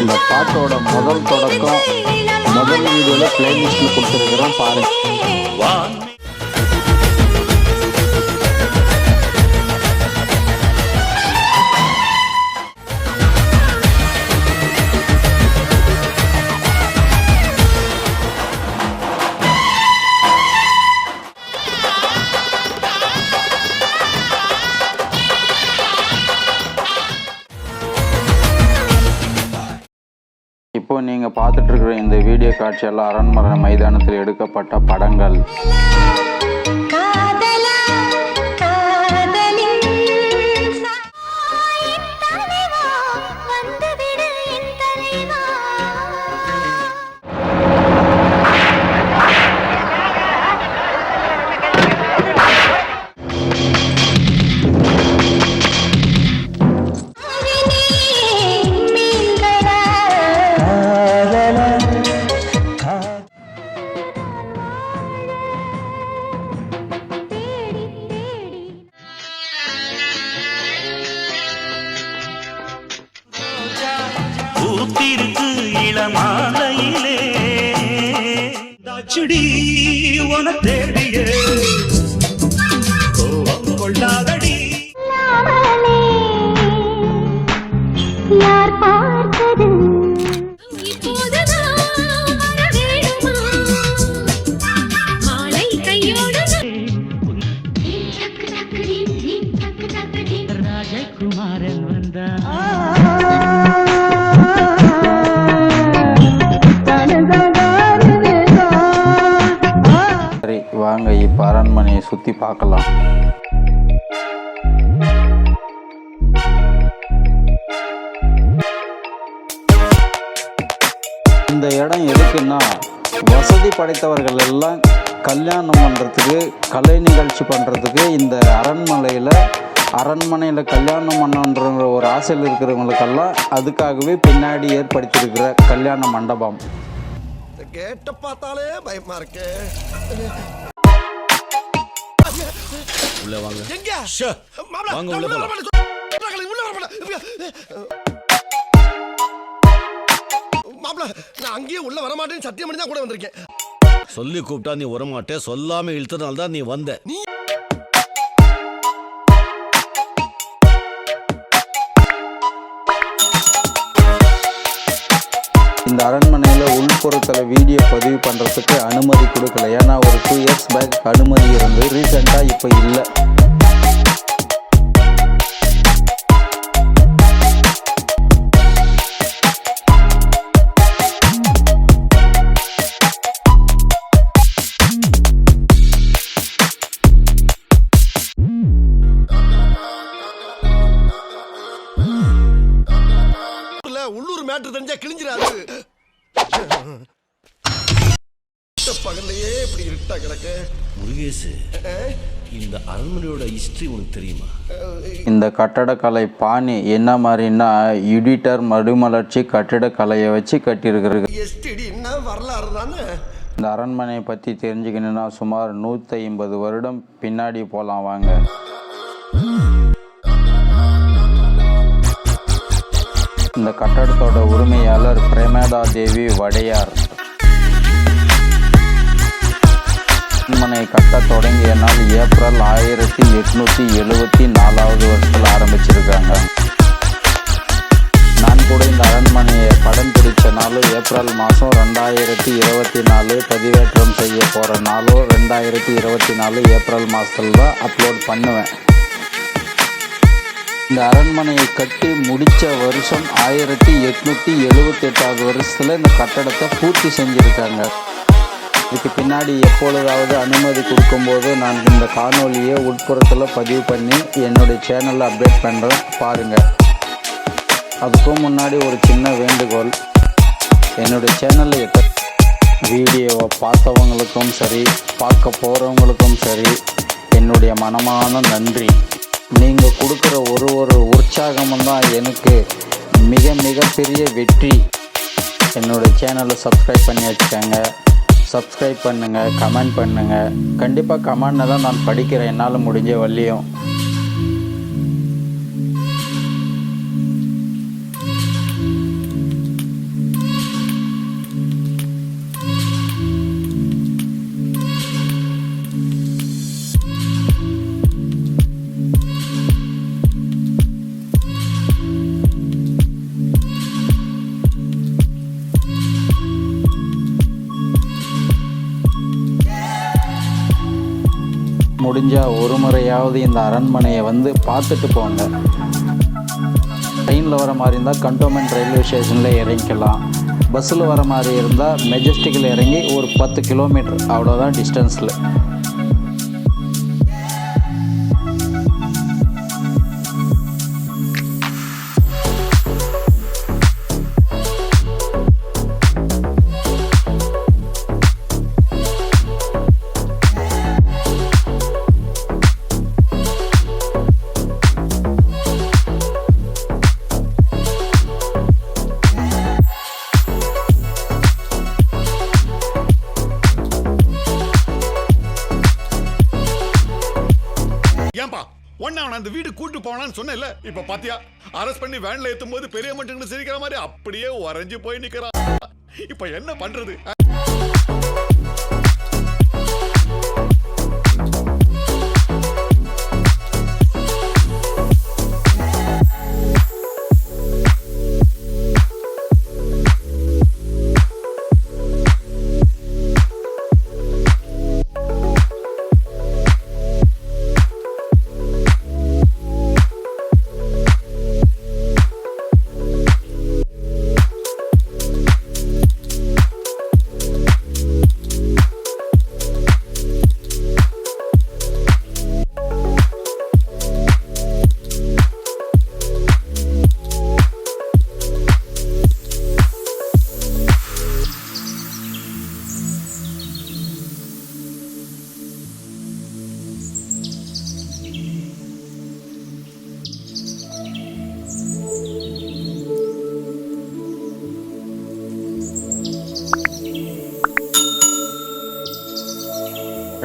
இந்த பாட்டோட முதல் தொடக்கம் முதல் வீடியோவில் பிளேலிஸ்ட்டில் கொடுத்துருக்குறோம் பாருங்க. இப்போ நீங்கள் பார்த்துட்ருக்குற இந்த வீடியோ காட்சியெல்லாம் அரண்மனை மைதானத்தில் எடுக்கப்பட்ட படங்கள். பூத்திருக்கு இளமாலையிலே. தாச்சுடி உன தேடிய. கோபம் கொள்ளாதடி. யார் பார்த்தது? ராஜகுமாரன் வந்தான் பார்க்கலாம். இந்த இடம் எதுக்குன்னா வசதி படைத்தவர்கள் எல்லாம் கல்யாணம் பண்ணுறதுக்கு கலை நிகழ்ச்சி பண்ணுறதுக்கு இந்த அரண்மனையில் அரண்மனையில் கல்யாணம் பண்ணணுன்ற ஒரு ஆசையில் இருக்கிறவங்களுக்கெல்லாம் அதுக்காகவே பின்னாடி ஏற்படுத்தியிருக்கிற கல்யாண மண்டபம். கேட்ட பார்த்தாலே பயமா இருக்கு. உள்ள வாங்க. எங்க ஷே, வாங்க உள்ள உள்ள போலாம். மாப்ள நான் அங்கேயே உள்ள வரமாட்டேன்னு சத்தியம் பண்ணி தான் கூட வந்திருக்கேன். சொல்லி கூப்பிட்டா நீ வரமாட்டே சொல்லாம இழுத்தனால தான் நீ வந்த. அரண்மனையில் உள்புறத்தில் வீடியோ பதிவு பண்ணுறதுக்கு அனுமதி கொடுக்கல. ஏன்னா ஒரு டூ இயர்ஸ் பேக் அனுமதி இருந்து ரீசெண்டாக இப்போ இல்லை. பகல்லையே இப்படி இருட்டா கிடக்கு? முருகேசு இந்த அரண்மனையோட ஹிஸ்டரி உனக்கு தெரியுமா? இந்த கட்டடக்கலை பாணி என்ன மாதிரின்னா எடிட்டர் மறுமலர்ச்சி கட்டிடக்கலையை வச்சு கட்டியிருக்கிறது. எஸ்டிடி என்ன வரலாறு தானே? இந்த அரண்மனையை பற்றி தெரிஞ்சுக்கணுன்னா சுமார் நூற்றி ஐம்பது வருடம் பின்னாடி போகலாம் வாங்க. இந்த கட்டடத்தோட உரிமையாளர் பிரேமதா தேவி வடையார். அரண்மனை கட்ட தொடங்கிய நாள் ஏப்ரல் ஆயிரத்தி எட்நூத்தி எழுபத்தி நாலாவது வருஷத்தில் ஆரம்பிச்சிருக்காங்க. நான் கூட இந்த அரண்மனையை படம் பிடித்த நாள் ஏப்ரல் மாதம் ரெண்டாயிரத்தி இருபத்தி நாலு பதிவேற்றம் செய்ய போகிற நாளும் ரெண்டாயிரத்தி இருபத்தி நாலு ஏப்ரல் மாதத்தில் தான் அப்லோட் பண்ணுவேன். இந்த அரண்மனையை கட்டி முடித்த வருஷம் ஆயிரத்தி எட்நூற்றி எழுபத்தெட்டாவது வருஷத்தில் இந்த கட்டடத்தை பூர்த்தி செஞ்சுருக்காங்க. இதுக்கு பின்னாடி எப்பொழுதாவது அனுமதி கொடுக்கும்போது நான் இந்த காணொலியை உட்புறத்தில் பதிவு பண்ணி என்னுடைய சேனலில் அப்டேட் பண்ணுறேன் பாருங்கள் அதுக்கும் முன்னாடி ஒரு சின்ன வேண்டுகோள். என்னுடைய சேனலில் எத்த வீடியோவை பார்த்தவங்களுக்கும் சரி பார்க்க போகிறவங்களுக்கும் சரி என்னுடைய மனமான நன்றி. நீங்கள் கொடுக்குற ஒரு ஒரு உற்சாகமும் தான் எனக்கு மிக மிகப்பெரிய வெற்றி. என்னுடைய சேனலை சப்ஸ்கிரைப் பண்ணி வச்சுக்கோங்க. சப்ஸ்கிரைப் பண்ணுங்கள் கமெண்ட் பண்ணுங்கள் கண்டிப்பாக கமெண்ட்னை தான் நான் படிக்கிறேன். என்னால் முடிஞ்ச வழியும் முடிஞ்சால் ஒரு முறையாவது இந்த அரண்மனையை வந்து பார்த்துட்டு போங்க. ட்ரெயினில் வர மாதிரி இருந்தால் கண்டோன்மெண்ட் ரயில்வே ஸ்டேஷனில் இறங்கிக்கலாம். பஸ்ஸில் வர மாதிரி இருந்தால் மெஜஸ்டிக்கில் இறங்கி ஒரு பத்து கிலோமீட்டர். அவ்வளோதான் டிஸ்டன்ஸில். ஒன்னு கூட்டு போனான்னு சொன்னேன்ல. இப்ப பாத்தியா? அரெஸ்ட் பண்ணி வேன்ல ஏத்தும் போது பெரிய மட்டும் சிரிக்கிற மாதிரி அப்படியே உறைஞ்சு போய் நிக்கிறான். இப்ப என்ன பண்றது?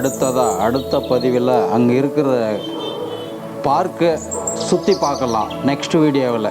அடுத்ததாக அடுத்த பதிவில் அங்கே இருக்கிற பார்க்கை சுற்றி பார்க்கலாம். நெக்ஸ்ட் வீடியோவில்